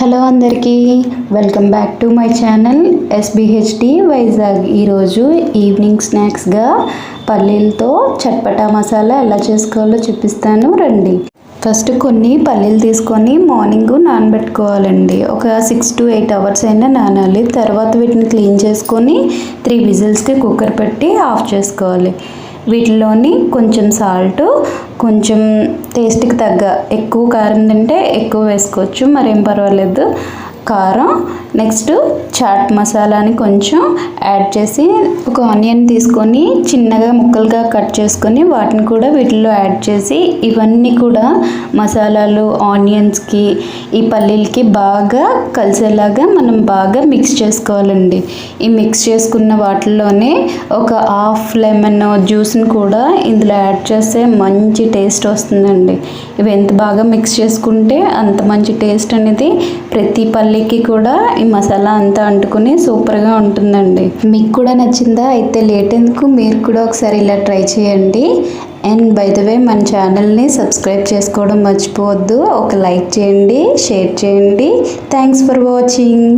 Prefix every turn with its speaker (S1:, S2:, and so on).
S1: Hello అందరికీ welcome back to my channel SBHD Vizag. ఈరోజు evening స్నాక్స్గా పల్లీలతో చట్పటా మసాలా ఎలా చేసుకోవాలో చూపిస్తాను రండి. ఫస్ట్ కొన్ని పల్లీలు తీసుకొని మార్నింగ్ నానబెట్టుకోవాలండి. ఒక సిక్స్ టు ఎయిట్ అవర్స్ అయినా నానాలి. తర్వాత వీటిని క్లీన్ చేసుకొని త్రీ విజిల్స్కి కుక్కర్ పెట్టి ఆఫ్ చేసుకోవాలి. వీటిలోని కొంచెం సాల్ట్ కొంచెం టేస్ట్కి తగ్గ ఎక్కువ కారం తింటే ఎక్కువ వేసుకోవచ్చు. మరేం పర్వాలేదు. కారం నెక్స్ట్ చాట్ మసాలాని కొంచెం యాడ్ చేసి ఒక ఆనియన్ తీసుకొని చిన్నగా ముక్కలుగా కట్ చేసుకొని వాటిని కూడా వీటిల్లో యాడ్ చేసి ఇవన్నీ కూడా మసాలాలు ఆనియన్స్కి ఈ పల్లీలకి బాగా కలిసేలాగా మనం బాగా మిక్స్ చేసుకోవాలండి. ఈ మిక్స్ చేసుకున్న వాటిల్లోనే ఒక హాఫ్ లెమన్ జ్యూస్ని కూడా ఇందులో యాడ్ చేస్తే మంచి టేస్ట్ వస్తుందండి. ఇవి ఎంత బాగా మిక్స్ చేసుకుంటే అంత మంచి టేస్ట్ అనేది ప్రతి పల్లీకి కూడా ఈ మసాలా అంతా అంటుకుని సూపర్గా ఉంటుందండి. మీకు కూడా నచ్చిందా? అయితే లేట్ ఎందుకు? మీరు కూడా ఒకసారి ఇలా ట్రై చేయండి. అండ్ బై ద వే మన ఛానల్ని సబ్స్క్రైబ్ చేసుకోవడం మర్చిపోవద్దు. ఒక లైక్ చేయండి షేర్ చేయండి. Thanks for watching.